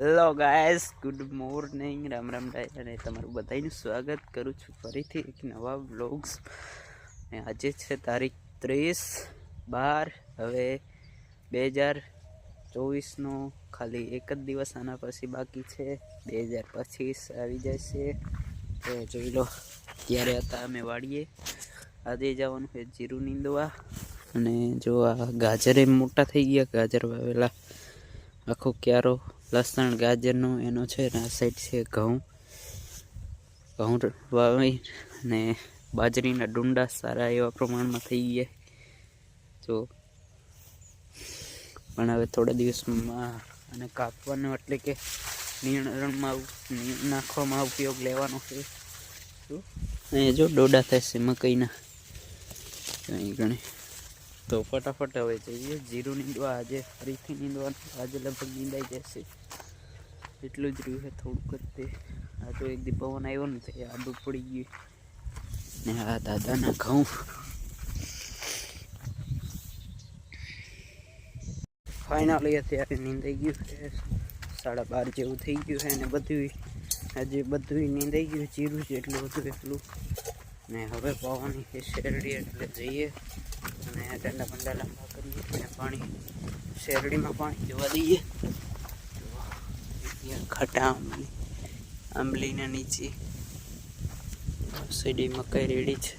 Hello guys, good morning. Ram Ram ડાય અને તમારું બધાનું સ્વાગત કરું છું ફરીથી એક નવા વ્લોગ્સ. અને આજે છે તારીખ ત્રીસ બાર, હવે બે હજાર ચોવીસનો ખાલી એક જ દિવસ આના પછી બાકી છે. બે હજાર પચીસ આવી જશે. તો જોઈ લો ત્યારે હતા અમે વાડીએ. આજે જવાનું છે જીરું નીંદવા. અને જો આ ગાજર મોટા થઈ ગયા, ગાજર વાવેલા. આખો ક્યારો લસણ, ગાજરનો, એનો છે આ સાઈડ છે ઘઉં. ઘઉં વાવી અને બાજરીના ડુંડા સારા એવા પ્રમાણમાં થઈ ગયા. તો પણ હવે થોડા દિવસમાં અને કાપવાનો એટલે કે નિર્ણયમાં નાખવામાં ઉપયોગ લેવાનો છે. અહીંયા જો ડોડા થશે મકાઈના. અહીં ગણે તો ફટાફટ હવે જઈએ. જીરું નીંદવા આજે ફરીથી નીંદવાનું. આજે લગભગ નીંદાઈ જશે. એટલું જ રહ્યું છે થોડુંક જ તે. આ તો એક દી પવન આવ્યો ને તે આદુ પડી ગયું. ને આ દાદાના ઘઉં. ફાઇનલી અત્યારે નીંદાઈ ગયું છે. સાડા બાર જેવું થઈ ગયું છે અને બધું આજે બધું નીંદાઈ ગયું, જીરું છે એટલું બધું એટલું. ને હવે પવન શેરડી એટલે જઈએ. અને ડંડા પંડા લાંબા કરીએ અને પાણી શેરડીમાં પાણી જોવા દઈએ. ખટા આંબલી. આંબલીના નીચે સીડી મકાઈ રેડી છે.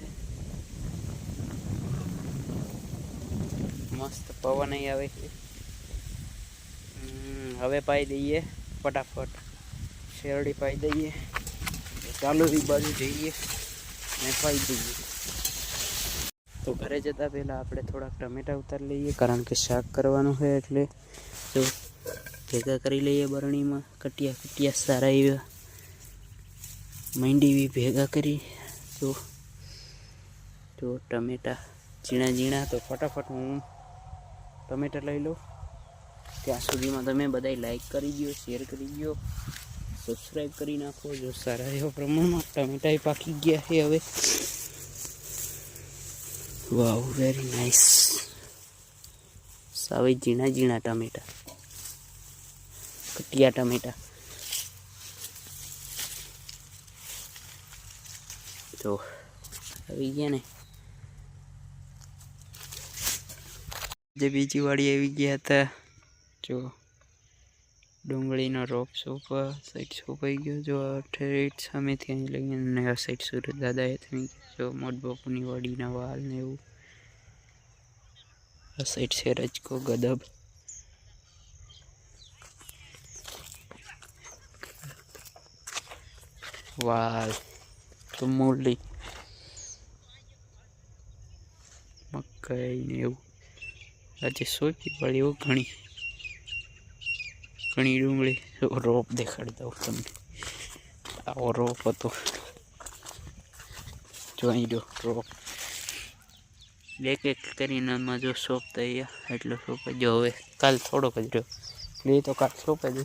મસ્ત પવન આવે છે. હવે પાઈ દઈએ ફટાફટ. શેરડી પાઈ દઈએ. ચાલુ એ બાજુ જઈએ ને પાઈ દઈએ. તો ઘરે જતાં પહેલાં આપણે થોડાક ટમેટા ઉતારી લઈએ, કારણ કે શાક કરવાનું છે એટલે તો ભેગા કરી લઈએ બરણીમાં, કટિયા કટિયા સારા એવા માંડી બી ભેગા કરી. તો જો ટમેટા ઝીણા ઝીણા, તો ફટાફટ હું ટમેટા લઈ લઉં. ત્યાં સુધીમાં તમે બધાય લાઈક કરી દો શેર કરી દો સબસ્ક્રાઈબ કરી નાખો. જો સારા એવા પ્રમાણમાં ટમેટા પાકી ગયા છે હવે. વાવ વેરી નાઇસ સાવે ઝીણા ઝીણા ટામેટા. કટિયા ટામેટા. તો આવી ગયા ને. જે બીજી વાળી આવી ગયા હતા, જો. ડુંગળીનો રોપ સોપ સાઈડ સોપાઈ ગયો. જો આ ઠેઠ સામેથી અહીં લઈને આ સાઈડ સુરત દાદાએ થઈ જો મોટ બાપુની વાડીના વાલ ને એવું. આ સાઈડ છે રજકો ગદબ. વાલ તો મૂલી મકાઈ ને એવું. આજે સોચી પડી એવું ઘણી ઘણી ડુંગળી. રોપ દેખાડી દઉં તમને. આવો રોપ હતો. જોઈ દો રોપ. એક એક કરીને આમાં જો સોપ થઈ એટલો સોપ જ હવે કાલ થોડોક જ રહ્યો. લે તો કાલ સોપ જ.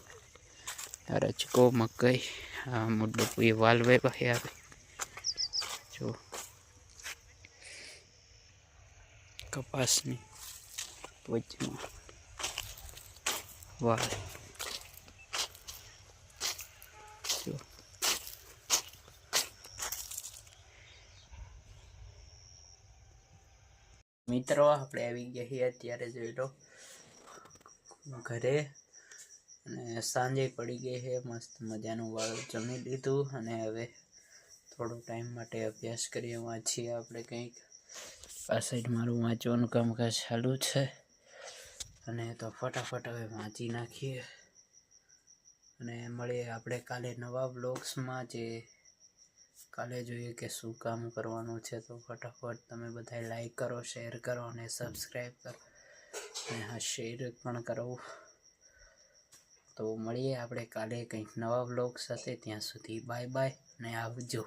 રચકો મકાઈ. આ મુદ્દો એ વાલ વાવ્યા છે આવે. જો. કપાસની વચમાં વાલ જો મિત્રો, આપણે આવી ગયા છીએ અત્યારે જોઈ લો. ઘરે. અને સાંજે પડી ગઈ છે, મસ્ત મજાનું વાળ જમી લીધું અને હવે થોડો ટાઈમ માટે અભ્યાસ કરીએ વાંચીએ આપણે કંઈક. આ સાઈડ મારું વાંચવાનું કામકાજ ચાલુ છે. અને તો ફટાફટ હવે વાંચી નાખીએ. અને મળીએ આપણે કાલે નવા બ્લોગ્સમાં જે કાલે જોઈએ કે શું કામ કરવાનું છે તો ફટાફટ તમે બધાએ લાઈક કરો શેર કરો અને સબસ્ક્રાઈબ કરો. અને હા શેર પણ કરો. તો મળીએ આપણે કાલે કંઈક નવા બ્લોગ સાથે. ત્યાં સુધી બાય બાય અને આવજો.